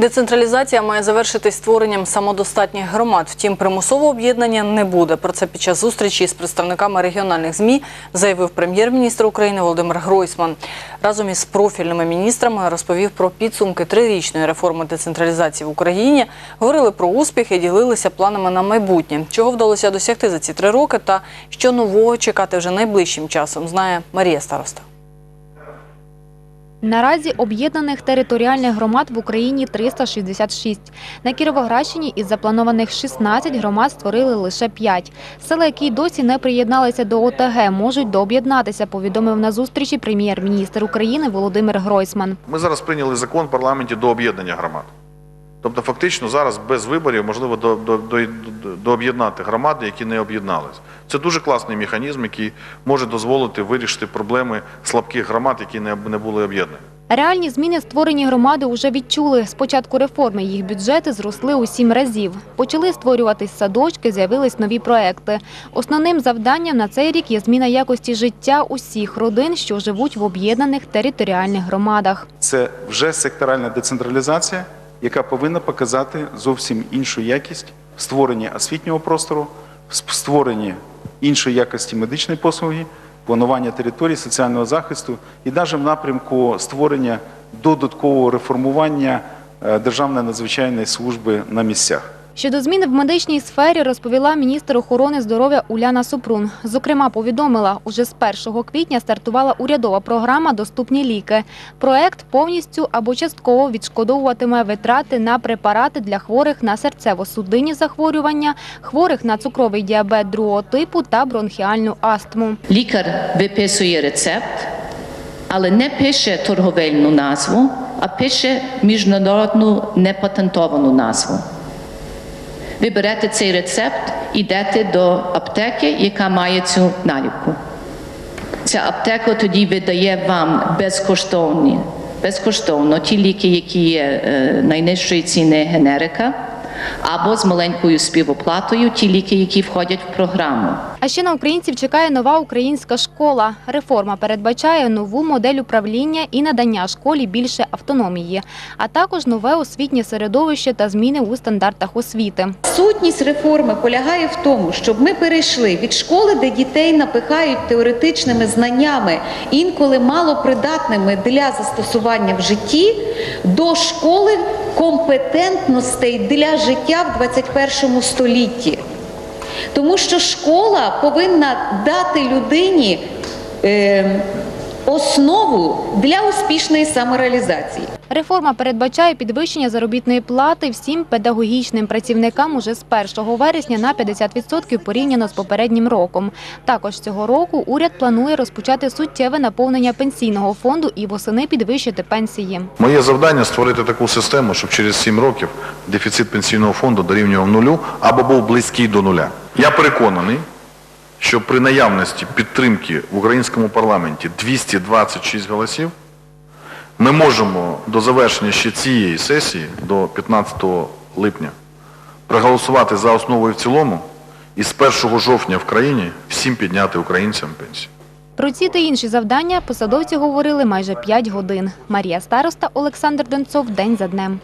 Децентралізація має завершитись створенням самодостатніх громад. Втім, примусового об'єднання не буде. Про це під час зустрічі з представниками регіональних змі заявив прем'єр-міністр України Володимир Гройсман. Разом із профільними міністрами розповів про підсумки трирічної реформи децентралізації в Україні. Говорили про успіхи, ділилися планами на майбутнє. Чого вдалося досягти за ці три роки, та що нового чекати вже найближчим часом, знає Марія Староста. Наразі об'єднаних територіальних громад в Україні 366. На Кіровоградщині із запланованих 16 громад створили лише 5. Села, які досі не приєдналися до ОТГ, можуть дооб'єднатися, повідомив на зустрічі прем'єр-міністр України Володимир Гройсман. Ми зараз прийняли закон в парламенті до об'єднання громад. Тобто, фактично, зараз без виборів можливо до, до, до, до- дооб'єднати громади, які не об'єднались. Це дуже класний механізм, який може дозволити вирішити проблеми слабких громад, які не, були об'єднані. Реальні зміни створені громади вже відчули. З початку реформи їх бюджети зросли у сім разів. Почали створюватись садочки, з'явились нові проекти. Основним завданням на цей рік є зміна якості життя усіх родин, що живуть в об'єднаних територіальних громадах. Це вже секторальна децентралізація, яка повинна показати зовсім іншу якість в створенні освітнього простору, в створенні іншої якості медичної послуги, планування території, соціального захисту і навіть в напрямку створення додаткового реформування е, Державної надзвичайної служби на місцях. Щодо змін в медичній сфері розповіла міністр охорони здоров'я Уляна Супрун. Зокрема, повідомила, уже з 1 квітня стартувала урядова програма Доступні ліки. Проект повністю або частково відшкодовуватиме витрати на препарати для хворих на серцево-судинні захворювання, хворих на цукровий діабет другого типу та бронхіальну астму. Лікар виписує рецепт, але не пише торговельну назву, а пише міжнародну непатентовану назву. Ви берете цей рецепт, йдете до аптеки, яка має цю наліпку. Ця аптека тоді видає вам безкоштовні, безкоштовно ті ліки, які є е, найнижчої ціни генерика, або з маленькою співоплатою ті ліки, які входять в програму. А ще на українців чекає нова українська школа. Реформа передбачає нову модель управління і надання школі більше автономії, а також нове освітнє середовище та зміни у стандартах освіти. Сутність реформи полягає в тому, щоб ми перейшли від школи, де дітей напихають теоретичними знаннями, інколи малопридатними для застосування в житті, до школи компетентностей для життя в 21 столітті. Тому що школа повинна дати людині е, основу для успішної самореалізації. Реформа передбачає підвищення заробітної плати всім педагогічним працівникам уже з 1 вересня на 50% порівняно з попереднім роком. Також цього року уряд планує розпочати суттєве наповнення пенсійного фонду і восени підвищити пенсії. Моє завдання створити таку систему, щоб через 7 років дефіцит пенсійного фонду дорівнював нулю або був близький до нуля. Я переконаний, що при наявності підтримки в українському парламенті 226 голосів ми можемо до завершення ще цієї сесії, до 15 липня, проголосувати за основу і в цілому і з 1 жовтня в країні всім підняти українцям пенсію. Про ці та інші завдання посадовці говорили майже 5 годин. Марія Староста, Олександр Донцов. День за днем.